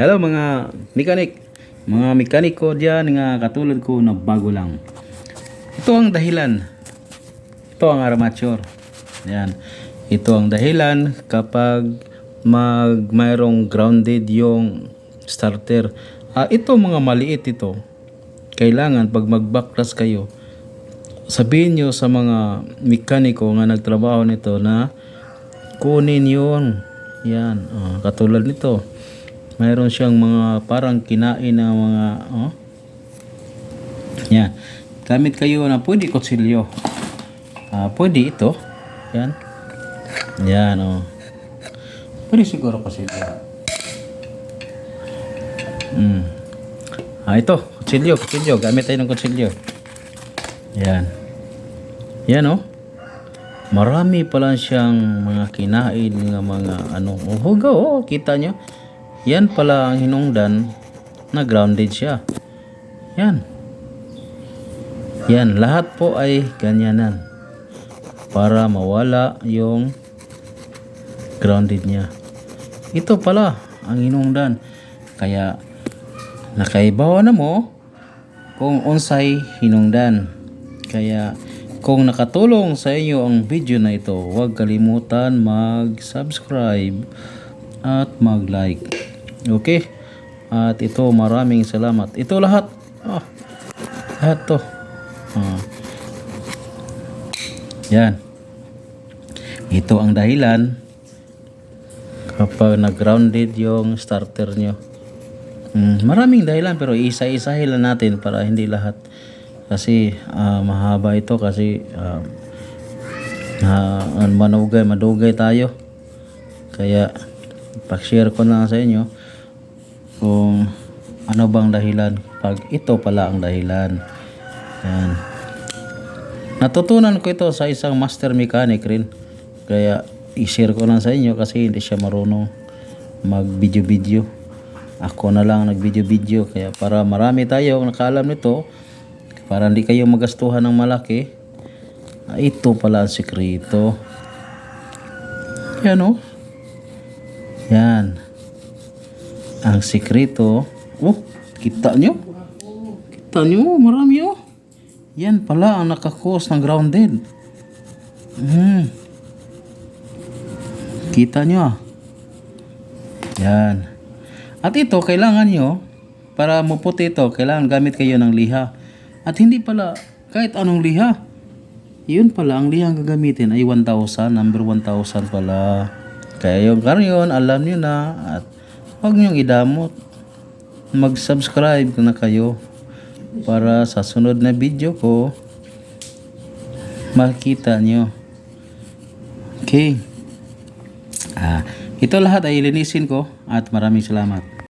Hello mga mekanik. Mga mekaniko dyan nga katulad ko na bago lang. Ito ang dahilan. Ito ang armature. Yan. Ito ang dahilan kapag mag mayroong grounded yung starter. Ah, ito mga maliit ito. Kailangan pag mag-backlash kayo, sabihin nyo sa mga mekaniko nga nagtrabaho nito na kunin yun. Yan. ah, katulad nito. Mayroon siyang mga parang kinain na mga oh. Yan. Gamit kayo na pwede kutsilyo. Ah, pwede ito. Yan. Yan oh. Pwede siguro kutsilyo. Mm. Ah, ito. Kutsilyo, kutsilyo. Gamit tayo ng kutsilyo. Yan. Yan oh. Marami pala siyang mga kinain ng mga ano. Oh, huga oh. Kita nyo. Yan pala ang hinungdan na grounded siya. Yan. Yan. Lahat po ay ganyanan. Para mawala yung grounded niya. Ito pala ang hinungdan. Kaya nakaibawa na mo kung unsay hinungdan. Kaya kung nakatulong sa inyo ang video na ito, huwag kalimutan mag-subscribe at mag-like. Okay? At ito maraming salamat. Ito lahat. Ah, lahat to. Ah. Yan. Ito ang dahilan kapag nag-grounded yung starter nyo. Mm, maraming dahilan pero isa-isahin lang natin para hindi lahat kasi ah, mahaba ito kasi uh, manugay, madugay tayo. Kaya pag-share ko na sa inyo kung ano bang dahilan pag ito pala ang dahilan. Yan. Natutunan ko ito sa isang master mechanic rin. Kaya i-share ko lang sa inyo kasi hindi siya marunong mag-video-video. Ako na lang nag-video-video kaya para marami tayo nakaalam nito para hindi kayo magastuhan ng malaki. ah, Ito pala ang sikreto. Yan oh. Yan. Ang sikreto. Oh, kita nyo? Kita nyo? Marami oh. Yan pala ang nakakos ng grounded. Hmm. Kita nyo ah. Yan. At ito, kailangan nyo, para maputi ito, kailangan gamit kayo ng liha. At hindi pala, kahit anong liha. Yun pala, ang liha ang gagamitin ay 1,000, number 1,000 pala. Kaya yung karyon, alam nyo na. At huwag nyo idamot. Mag-subscribe na kayo para sa sunod na video ko makita nyo. Okay. Ah, ito lahat ay linisin ko at maraming salamat.